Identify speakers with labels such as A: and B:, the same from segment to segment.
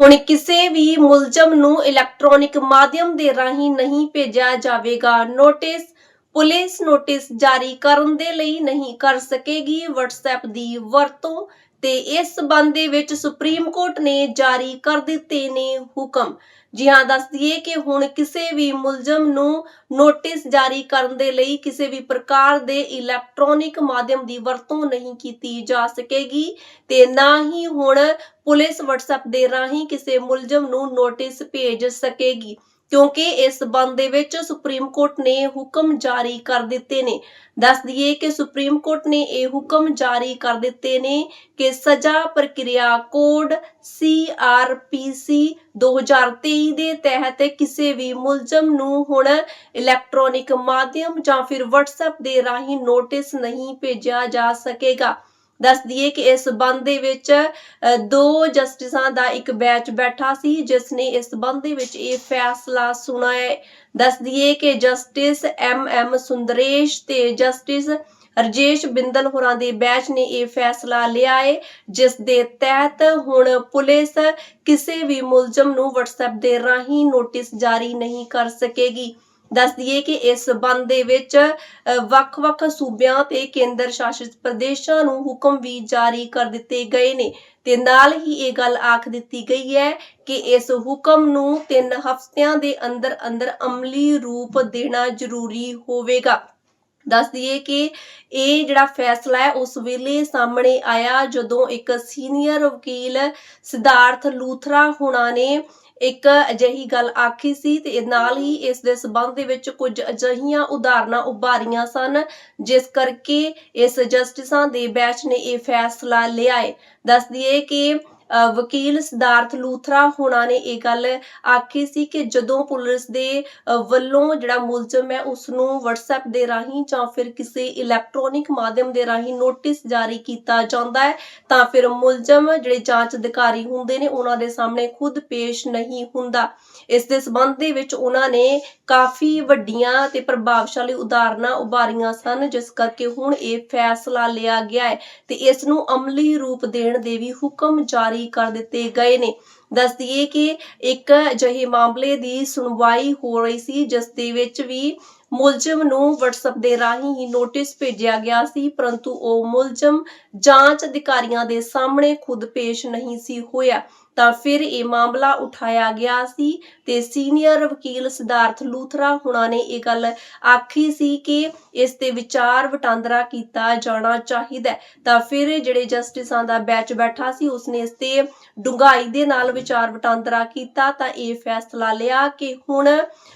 A: ਹੁਣ ਕਿਸੇ ਵੀ ਮੁਲਜ਼ਮ ਨੂੰ ਇਲੈਕਟ੍ਰੋਨਿਕ ਮਾਧਿਅਮ ਦੇ ਰਾਹੀਂ ਨਹੀਂ ਭੇਜਿਆ ਜਾਵੇਗਾ। ਨੋਟਿਸ ਪੁਲਿਸ ਨੋਟਿਸ ਜਾਰੀ ਕਰਨ ਦੇ ਲਈ ਨਹੀਂ ਕਰ ਸਕੇਗੀ WhatsApp ਦੀ ਵਰਤੋਂ ਤੇ ਇਸ ਸਬੰਧ ਦੇ ਵਿੱਚ ਸੁਪਰੀਮ ਕੋਰਟ ਨੇ ਜਾਰੀ ਕਰ ਦਿੱਤੇ ਨੇ ਹੁਕਮ। ਜੀ ਹਾਂ, ਦੱਸ ਦਈਏ ਕਿ ਹੁਣ ਕਿਸੇ ਵੀ ਮੁਲਜ਼ਮ ਨੂੰ ਨੋਟਿਸ ਜਾਰੀ ਕਰਨ ਦੇ ਲਈ ਕਿਸੇ ਵੀ ਪ੍ਰਕਾਰ ਦੇ ਇਲੈਕਟ੍ਰੋਨਿਕ ਮਾਧਿਅਮ ਦੀ ਵਰਤੋਂ ਨਹੀਂ ਕੀਤੀ ਜਾ ਸਕੇਗੀ ਤੇ ਨਾ ਹੀ ਹੁਣ ਪੁਲਿਸ WhatsApp ਦੇ ਰਾਹੀਂ ਕਿਸੇ ਮੁਲਜ਼ਮ ਨੂੰ ਨੋਟਿਸ ਭੇਜ ਸਕੇਗੀ। ਕਿਉਂਕਿ ਇਸ ਸਬੰਧ ਦੇ ਵਿੱਚ ਸੁਪਰੀਮ ਕੋਰਟ ਨੇ ਹੁਕਮ ਜਾਰੀ ਕਰ ਦਿੱਤੇ ਨੇ। ਦੱਸ ਦਈਏ ਕਿ ਸੁਪਰੀਮ ਕੋਰਟ ਨੇ ਇਹ ਹੁਕਮ ਜਾਰੀ ਕਰ ਦਿੱਤੇ ਨੇ ਕਿ ਸਜ਼ਾ ਪ੍ਰਕਿਰਿਆ ਕੋਡ CRPC 2023 ਦੇ ਤਹਿਤ ਕਿਸੇ ਵੀ ਮੁਲਜ਼ਮ ਨੂੰ ਹੁਣ ਇਲੈਕਟ੍ਰੋਨਿਕ ਮਾਧਿਅਮ ਜਾਂ ਫਿਰ WhatsApp ਦੇ ਰਾਹੀਂ ਨੋਟਿਸ ਨਹੀਂ ਭੇਜਿਆ ਜਾ ਸਕੇਗਾ। ਦੱਸ ਦਈਏ ਕਿ ਇਸ ਸਬੰਧ ਦੇ ਵਿੱਚ ਦੋ ਜਸਟਿਸਾਂ ਦਾ ਇੱਕ ਬੈਚ ਬੈਠਾ ਸੀ, ਜਿਸ ਨੇ ਇਸ ਸਬੰਧ ਦੇ ਵਿੱਚ ਇਹ ਫੈਸਲਾ ਸੁਣਾਇਆ ਹੈ। ਦੱਸ ਦਈਏ ਕਿ ਜਸਟਿਸ ਐਮ ਐਮ ਸੁੰਦਰੇਸ਼ ਤੇ ਜਸਟਿਸ ਰਜੇਸ਼ ਬਿੰਦਲ ਹੋਰਾਂ ਦੇ ਬੈਚ ਨੇ ਇਹ ਫੈਸਲਾ ਲਿਆ ਏ ਜਿਸ ਦੇ ਤਹਿਤ ਹੁਣ ਪੁਲਿਸ ਕਿਸੇ ਵੀ ਮੁਲਜ਼ਮ ਨੂੰ WhatsApp ਦੇ ਰਾਹੀਂ ਨੋਟਿਸ ਜਾਰੀ ਨਹੀਂ ਕਰ ਸਕੇਗੀ ਦੱਸ ਦਈਏ ਕਿ ਇਸ ਸਬੰਧ ਦੇ ਵਿੱਚ ਵੱਖ-ਵੱਖ ਸੂਬਿਆਂ ਤੇ ਕੇਂਦਰ ਸ਼ਾਸਿਤ ਪ੍ਰਦੇਸ਼ਾਂ ਨੂੰ ਹੁਕਮ ਵੀ ਜਾਰੀ ਕਰ ਦਿੱਤੇ ਗਏ ਨੇ। ਤੇ ਨਾਲ ਹੀ ਇਹ ਗੱਲ ਆਖ ਦਿੱਤੀ ਗਈ ਹੈ ਕਿ ਇਸ ਹੁਕਮ ਨੂੰ 3 ਹਫ਼ਤਿਆਂ ਦੇ ਅੰਦਰ ਅੰਦਰ ਅਮਲੀ ਰੂਪ ਦੇਣਾ ਜ਼ਰੂਰੀ ਹੋਵੇਗਾ। ਦੱਸ ਦਈਏ ਕਿ ਇਹ ਜਿਹੜਾ ਫੈਸਲਾ ਹੈ, ਉਸ ਵੇਲੇ ਸਾਹਮਣੇ ਆਇਆ ਜਦੋਂ ਇੱਕ ਸੀਨੀਅਰ ਵਕੀਲ ਸਿਧਾਰਥ ਲੂਥਰਾ ਹੁਣਾਂ ਨੇ ਇੱਕ ਅਜਿਹੀ ਗੱਲ ਆਖੀ ਸੀ ਤੇ ਨਾਲ ਹੀ ਇਸ ਦੇ ਸਬੰਧ ਦੇ ਵਿੱਚ ਕੁਝ ਅਜਿਹੀਆਂ ਉਦਾਹਰਨਾਂ ਉਭਾਰੀਆਂ ਸਨ, ਜਿਸ ਕਰਕੇ ਇਸ ਜਸਟਿਸਾਂ ਦੇ ਬੈਚ ਨੇ ਇਹ ਫੈਸਲਾ ਲਿਆ ਹੈ। ਦੱਸ ਦਈਏ ਕਿ ਵਕੀਲ ਸਿਧਾਰਥ ਲੂਥਰਾ ਹੁਣਾਂ ਨੇ ਇਹ ਗੱਲ ਆਖੀ ਸੀ ਕਿ ਜਦੋਂ ਪੁਲਿਸ ਦੇ ਵੱਲੋਂ ਜਿਹੜਾ ਮੁਲਜ਼ਮ ਹੈ ਉਸ ਨੂੰ WhatsApp ਦੇ ਰਾਹੀਂ ਜਾਂ ਫਿਰ ਕਿਸੇ ਇਲੈਕਟ੍ਰੋਨਿਕ ਮਾਧਿਅਮ ਦੇ ਰਾਹੀਂ ਨੋਟਿਸ ਜਾਰੀ ਕੀਤਾ ਜਾਂਦਾ ਹੈ, ਤਾਂ ਫਿਰ ਮੁਲਜ਼ਮ ਜਿਹੜੇ ਜਾਂਚ ਅਧਿਕਾਰੀ ਹੁੰਦੇ ਨੇ ਉਹਨਾਂ ਦੇ ਸਾਹਮਣੇ ਖੁਦ ਪੇਸ਼ ਨਹੀਂ ਹੁੰਦਾ। ਇਸ ਦੇ ਸਬੰਧ ਦੇ ਵਿੱਚ ਉਹਨਾਂ ਨੇ ਕਾਫੀ ਵੱਡੀਆਂ ਤੇ ਪ੍ਰਭਾਵਸ਼ਾਲੀ ਉਦਾਹਰਨਾਂ ਉਭਾਰੀਆਂ ਸਨ, ਜਿਸ ਕਰਕੇ ਹੁਣ ਇਹ ਫੈਸਲਾ ਲਿਆ ਗਿਆ ਹੈ ਤੇ ਇਸ ਨੂੰ ਅਮਲੀ ਰੂਪ ਦੇਣ ਦੇ ਵੀ ਹੁਕਮ ਜਾਰੀ ਕਰ ਦਿੱਤੇ ਗਏ ਨੇ। ਦੱਸ ਦਈਏ ਕਿ ਇੱਕ ਅਜਿਹੇ ਮਾਮਲੇ ਦੀ ਸੁਣਵਾਈ ਹੋ ਰਹੀ ਸੀ, ਜਿਸ ਦੇ ਵਿੱਚ ਵੀ ਮੁਲਜ਼ਮ ਨੂੰ WhatsApp ਦੇ ਰਾਹੀਂ ਹੀ ਨੋਟਿਸ ਭੇਜਿਆ ਗਿਆ ਸੀ, ਪਰੰਤੂ ਉਹ ਮੁਲਜ਼ਮ ਜਾਂਚ ਅਧਿਕਾਰੀਆਂ ਦੇ ਸਾਹਮਣੇ ਖੁਦ ਪੇਸ਼ ਨਹੀਂ ਸੀ ਹੋਇਆ। ਤਾਂ ਫਿਰ ਇਹ ਮਾਮਲਾ ਉਠਾਇਆ ਗਿਆ ਸੀ ਤੇ ਸੀਨੀਅਰ ਵਕੀਲ ਸਿਧਾਰਥ ਲੂਥਰਾ ਹੁਣਾਂ ਨੇ ਇਹ ਗੱਲ ਆਖੀ ਸੀ ਕਿ ਇਸ ਤੇ ਵਿਚਾਰ ਵਟਾਂਦਰਾ ਕੀਤਾ ਜਾਣਾ ਚਾਹੀਦਾ ਤਾਂ ਫਿਰ ਜਿਹੜੇ ਜਸਟਿਸਾਂ ਦਾ ਬੈਚ ਬੈਠਾ ਸੀ, ਉਸਨੇ ਇਸ ਤੇ ਡੂੰਘਾਈ ਦੇ ਨਾਲ ਵਿਚਾਰ ਵਟਾਂਦਰਾ ਕੀਤਾ ਤਾਂ ਇਹ ਫੈਸਲਾ ਲਿਆ ਕਿ ਹੁਣ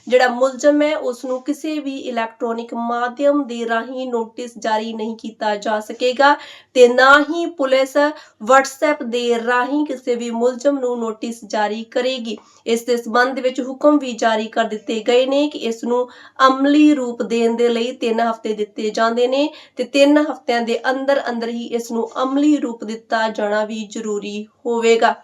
A: ਜਿਹੜਾ ਮੁਲਜ਼ਮ ਹੈ ਉਸ ਨੂੰ ਕਿਸੇ ਵੀ ਇਲੈਕਟ੍ਰੋਨਿਕ ਮਾਧਿਅਮ ਦੇ ਰਾਹੀਂ ਨੋਟਿਸ ਜਾਰੀ ਨਹੀਂ ਕੀਤਾ ਜਾ ਸਕੇਗਾ ਤੇ ਨਾ ਹੀ ਪੁਲਿਸ WhatsApp ਦੇ ਰਾਹੀਂ ਕਿਸੇ ਵੀ ਮੁਲਜ਼ਮ ਨੂੰ ਨੋਟਿਸ ਜਾਰੀ ਕਰੇਗੀ। ਇਸ ਦੇ ਸਬੰਧ ਵਿੱਚ ਹੁਕਮ ਵੀ ਜਾਰੀ ਕਰ ਦਿੱਤੇ ਗਏ ਨੇ ਕਿ ਇਸ ਨੂੰ ਅਮਲੀ ਰੂਪ ਦੇਣ ਦੇ ਲਈ 3 ਹਫ਼ਤੇ ਦਿੱਤੇ ਜਾਂਦੇ ਨੇ ਤੇ 3 ਹਫ਼ਤਿਆਂ ਦੇ ਅੰਦਰ ਅੰਦਰ ਹੀ ਇਸ ਨੂੰ ਅਮਲੀ ਰੂਪ ਦਿੱਤਾ ਜਾਣਾ ਵੀ ਜ਼ਰੂਰੀ ਹੋਵੇਗਾ।